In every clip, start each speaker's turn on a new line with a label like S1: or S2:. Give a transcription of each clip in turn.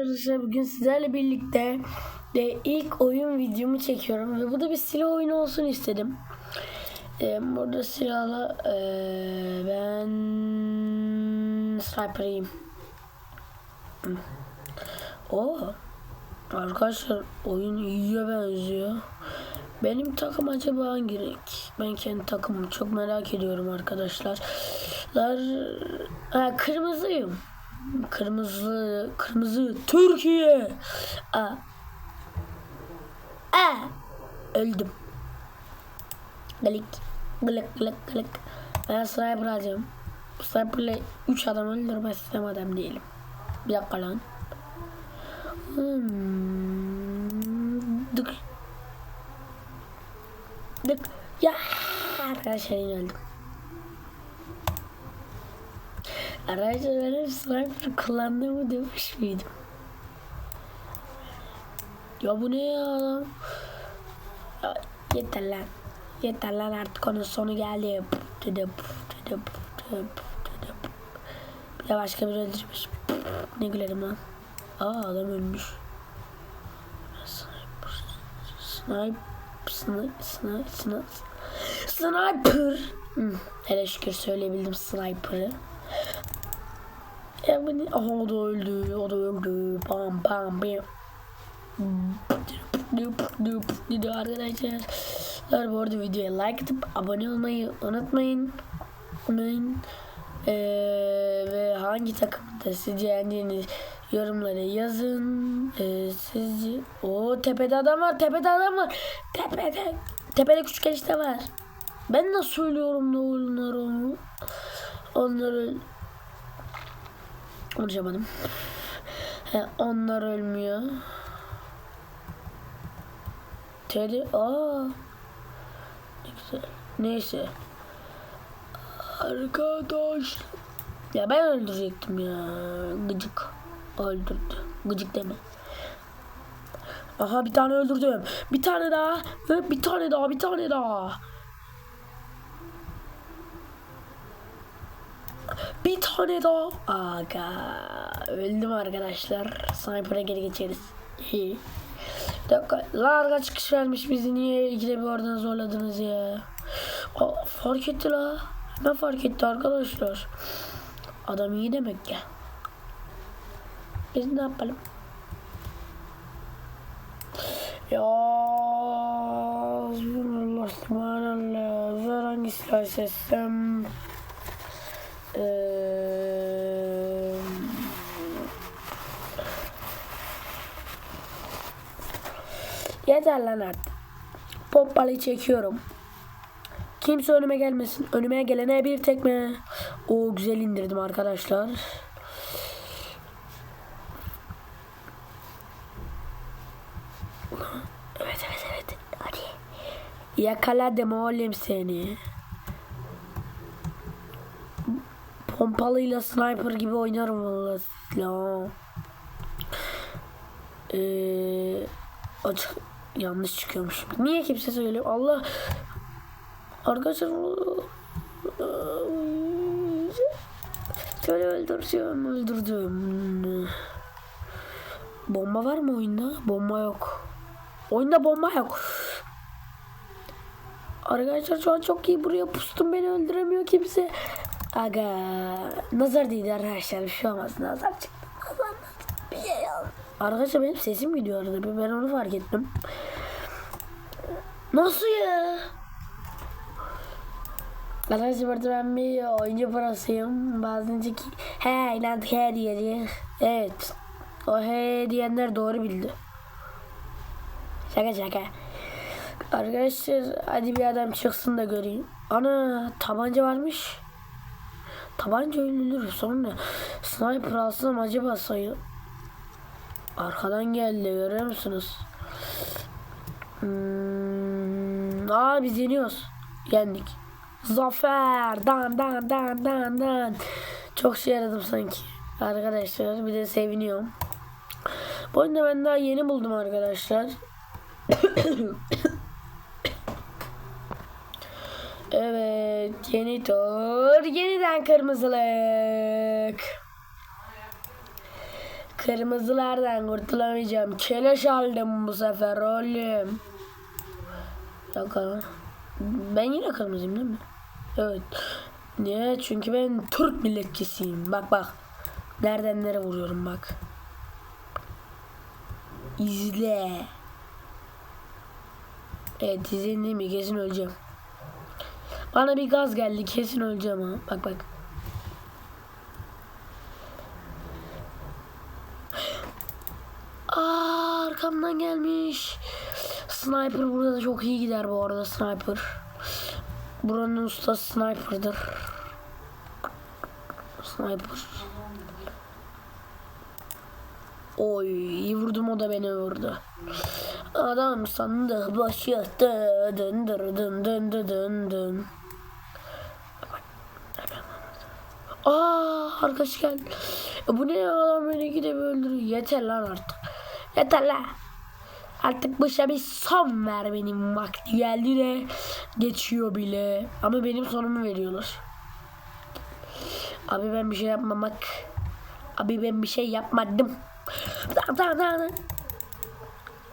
S1: arkadaşlar bugün sizlerle birlikte de ilk oyun videomu çekiyorum ve bu da bir silah oyunu olsun istedim. Ee, burada silahla ee, ben sniper'ıyım. Oo. Arkadaşlar oyun iyiye benziyor. Benim takım acaba hangi renk? Ben kendi takımımı çok merak ediyorum arkadaşlar. Lar, ha, kırmızıyım. Kırmızı, kırmızı Türkiye. A. A. Öldüm. Glik, glik, glik, glik. Ben sniper alacağım. Sniper'la 3 adam öldürmezsem adam değilim. Bir dakika lan. Hmm. Dık. Dık. Ya arkadaşlar öldüm. Arkadaşlar ben hep sniper kullandığımı demiş miydim? Ya bu ne ya? ya yeter lan. Yeter lan artık onun sonu geldi. Bir de başka bir öldürmüş. Ne gülerim lan. Aa adam ölmüş. Sniper. Sniper. Sniper. Sniper. Sniper. Hele şükür söyleyebildim sniper'ı. Ne? Aha o da öldü. O da öldü. Bam bam bam. Video arkadaşlar. Bu arada videoya like atıp abone olmayı unutmayın. Unutmayın. Ee, ve hangi takımda sizce yendiğiniz yorumlara yazın. Ee, sizce... o tepede adam var. Tepede adam var. Tepede. Tepede küçük enişte var. Ben nasıl söylüyorum ne onlar onu? Onları konuşamadım. He, onlar ölmüyor. Teddy aa. Ne güzel. Neyse. Arkadaş. Ya ben öldürecektim ya. Gıcık. Öldürdü. Gıcık deme. Aha bir tane öldürdüm. Bir tane daha. Ve bir tane daha. Bir tane daha. Bir tane daha. Aga. Öldüm arkadaşlar. Sniper'a geri geçeriz. Bir dakika. Larga çıkış vermiş bizi. Niye ikide bir oradan zorladınız ya? Aa, fark etti la. Ne fark etti arkadaşlar? Adam iyi demek ya. Biz ne yapalım? Ya Allah subhanallah. Zor hangi silah seçsem? Eee... Yeter lan artık. Pompalıyı çekiyorum. Kimse önüme gelmesin. Önüme gelene bir tekme. O güzel indirdim arkadaşlar. Evet evet evet. Hadi. Yakaladım oğlum seni. Pompalıyla sniper gibi oynarım valla. La. Ee, açık yanlış çıkıyormuş. Niye kimse söylüyor? Allah Arkadaşlar Şöyle öldüreceğim öldürdüm. Bomba var mı oyunda? Bomba yok. Oyunda bomba yok. Arkadaşlar şu an çok iyi buraya pustum beni öldüremiyor kimse. Aga nazar değdi arkadaşlar bir şey olmaz nazar çıktı. Nazar bir şey oldu. Arkadaşlar benim sesim gidiyor arada ben onu fark ettim. Nasıl ya? Arkadaşlar burada ben bir oyuncu parasıyım. Bazen ki he inandık he diyeceğiz. Evet. O he diyenler doğru bildi. Şaka şaka. Arkadaşlar hadi bir adam çıksın da göreyim. Ana tabanca varmış. Tabanca ölülür sonra. Sniper alsam acaba sayı. Arkadan geldi görüyor musunuz? Hmm, aa biz yeniyoruz. Yendik. Zafer. Dan dan dan dan dan. Çok şey aradım sanki. Arkadaşlar bir de seviniyorum. Bu oyunda ben daha yeni buldum arkadaşlar. evet. Yeni tur. Yeniden kırmızılık. Kırmızılardan kurtulamayacağım. Keleş aldım bu sefer oğlum. Ama. Ben yine kırmızıyım değil mi? Evet. Niye? Çünkü ben Türk milletçisiyim. Bak bak. Nereden nereye vuruyorum bak. İzle. Evet izleyin mi? Kesin öleceğim. Bana bir gaz geldi. Kesin öleceğim ha. Bak bak. Aa, arkamdan gelmiş. Sniper burada da çok iyi gider bu arada sniper. Buranın ustası sniper'dır. Sniper. Oy iyi vurdum o da beni vurdu. Adam sandı başı dın dın dın dın dın dın dın. Aa arkadaş gel. Ya bu ne ya adam beni gidip öldürüyor. Yeter lan artık. Yeter lan. Artık bu işe bir son ver benim vakti geldi de geçiyor bile. Ama benim sonumu veriyorlar. Abi ben bir şey yapmamak. Abi ben bir şey yapmadım.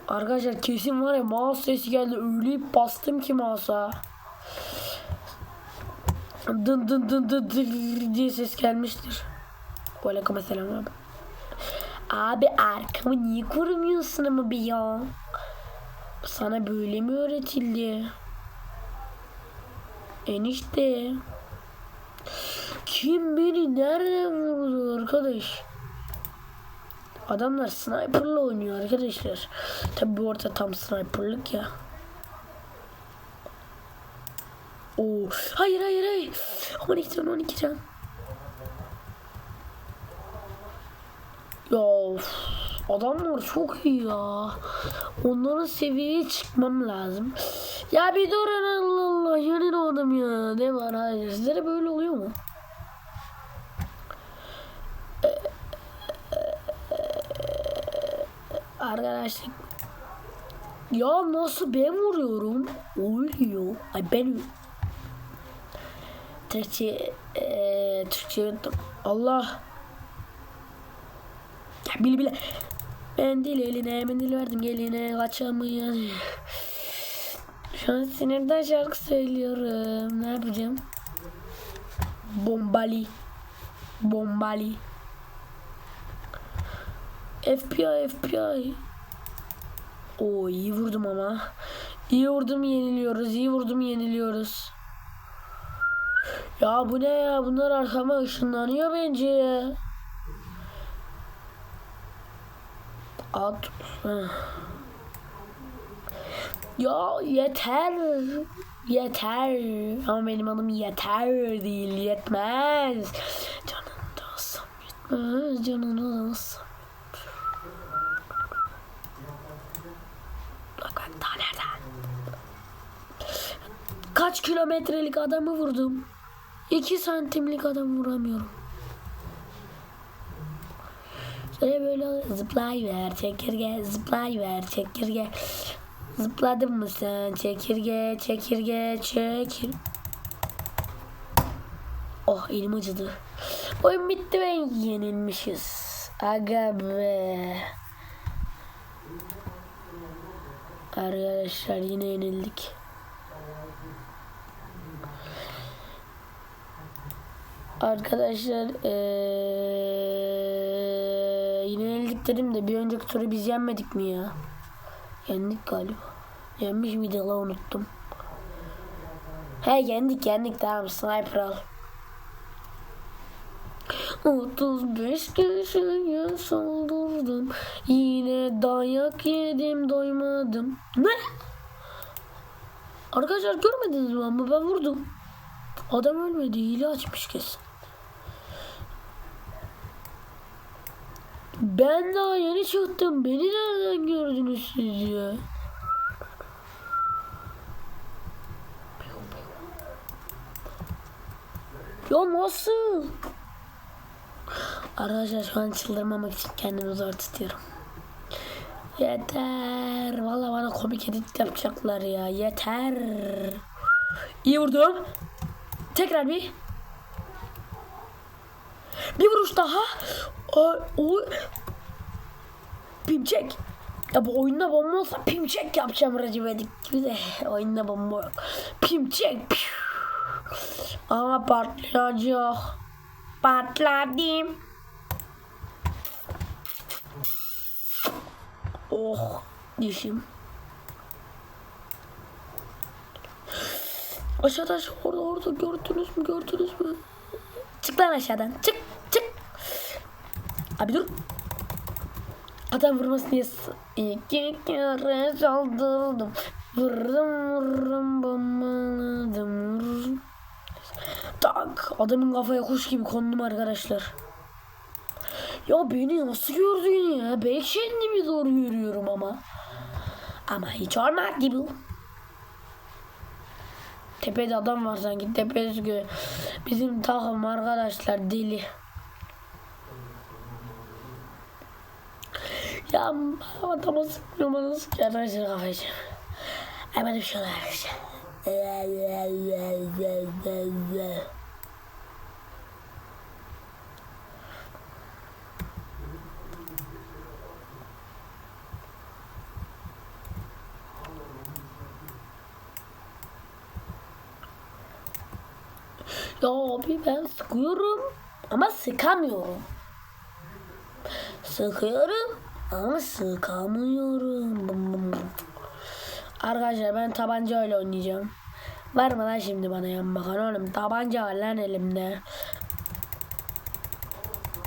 S1: Arkadaşlar kesin var ya mouse sesi geldi. Öyle bastım ki mouse'a. Dın dın dın dın diye ses gelmiştir. Aleyküm selam abi. Abi arkamı niye korumuyorsun ama bir ya? Sana böyle mi öğretildi? Enişte. Kim beni nereden vurdu arkadaş? Adamlar sniperla oynuyor arkadaşlar. Tabi bu orta tam sniperlık ya. Oo. Hayır hayır hayır. 12 can 12 can. Ya adamlar çok iyi ya. Onların seviyeye çıkmam lazım. Ya bir durun Allah Allah. Yanın o adam ya. Ne var hayır. Sizlere böyle oluyor mu? Arkadaşlar ya nasıl ben vuruyorum? Oluyor. Ay ben Türkçe eee Türkçe unuttum. Allah. Ya bile bile. Ben dil eline mendil verdim geline kaçamayan. Şu an sinirden şarkı söylüyorum. Ne yapacağım? Bombali. Bombali. FBI FBI. Oo iyi vurdum ama. İyi vurdum yeniliyoruz. iyi vurdum yeniliyoruz. Ya bu ne ya? Bunlar arkama ışınlanıyor bence. At. Ya yeter. Yeter. Ama benim adım yeter değil. Yetmez. Canını da alsam yetmez. Canını da alsam. Kaç kilometrelik adamı vurdum? 2 santimlik adam vuramıyorum. Şöyle böyle zıplayıver çekirge zıplayıver çekirge. Zıpladın mı sen çekirge çekirge çekir. Oh elim acıdı. Oyun bitti ve yenilmişiz. Aga be. Arkadaşlar yine yenildik. Arkadaşlar ee, yine yenildik dedim de bir önceki turu biz yenmedik mi ya? Yendik galiba. Yenmiş miydik la unuttum. He yendik yendik tamam sniper al. 35 kişiye saldırdım. Yine dayak yedim doymadım. Ne? Arkadaşlar görmediniz mi ama ben vurdum. Adam ölmedi hile açmış kesin. Ben daha yeni çıktım. Beni nereden gördünüz siz ya? Ya nasıl? Arkadaşlar şu an çıldırmamak için kendimi zor tutuyorum. Yeter. Vallahi bana komik edit yapacaklar ya. Yeter. İyi vurdum. Tekrar bir. Bir vuruş daha. O, o Pimçek. Ya bu oyunda bomba olsa pimçek yapacağım Recep İvedik gibi de oyunda bomba yok. Pimçek. Aa patlayacak. Patladım. Oh dişim. Aşağıda aşağı orada orada gördünüz mü gördünüz mü? Çık lan aşağıdan çık. Abi dur. Adam vurmasın diye iki kere saldırdım. Vurdum vurdum bombaladım. vurdum. Tak adamın kafaya kuş gibi kondum arkadaşlar. Ya beni nasıl gördün ya? Ben kendimi zor görüyorum ama. Ama hiç olmadı bu. Tepede adam var sanki. Tepesi gö Bizim takım arkadaşlar deli. Ya bana sıkıyor. Arkadaşlar. Ay bana bir şey arkadaşlar. Ya abi ben sıkıyorum ama sıkamıyorum. Sıkıyorum ama sıkamıyorum. Arkadaşlar ben tabancayla oynayacağım. Var mı lan şimdi bana yan bakan oğlum? Tabanca var lan elimde.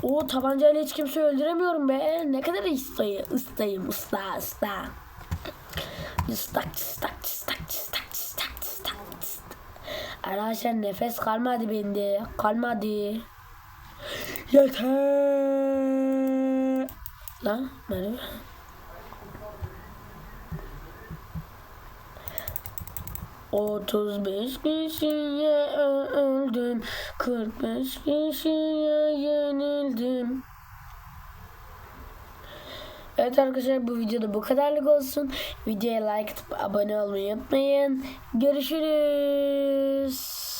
S1: O tabancayla hiç kimse öldüremiyorum be. Ne kadar ustayım, ustayım, usta, usta. Istak, ıstak, ıstak, ıstak, ıstak, ıstak, ıstak. Arkadaşlar nefes kalmadı bende. Kalmadı. Yeter. Lan benim. Otuz beş kişiye öldüm. Kırk beş kişiye yenildim. Evet arkadaşlar bu videoda bu kadarlık olsun. Videoya like atıp abone olmayı unutmayın. Görüşürüz.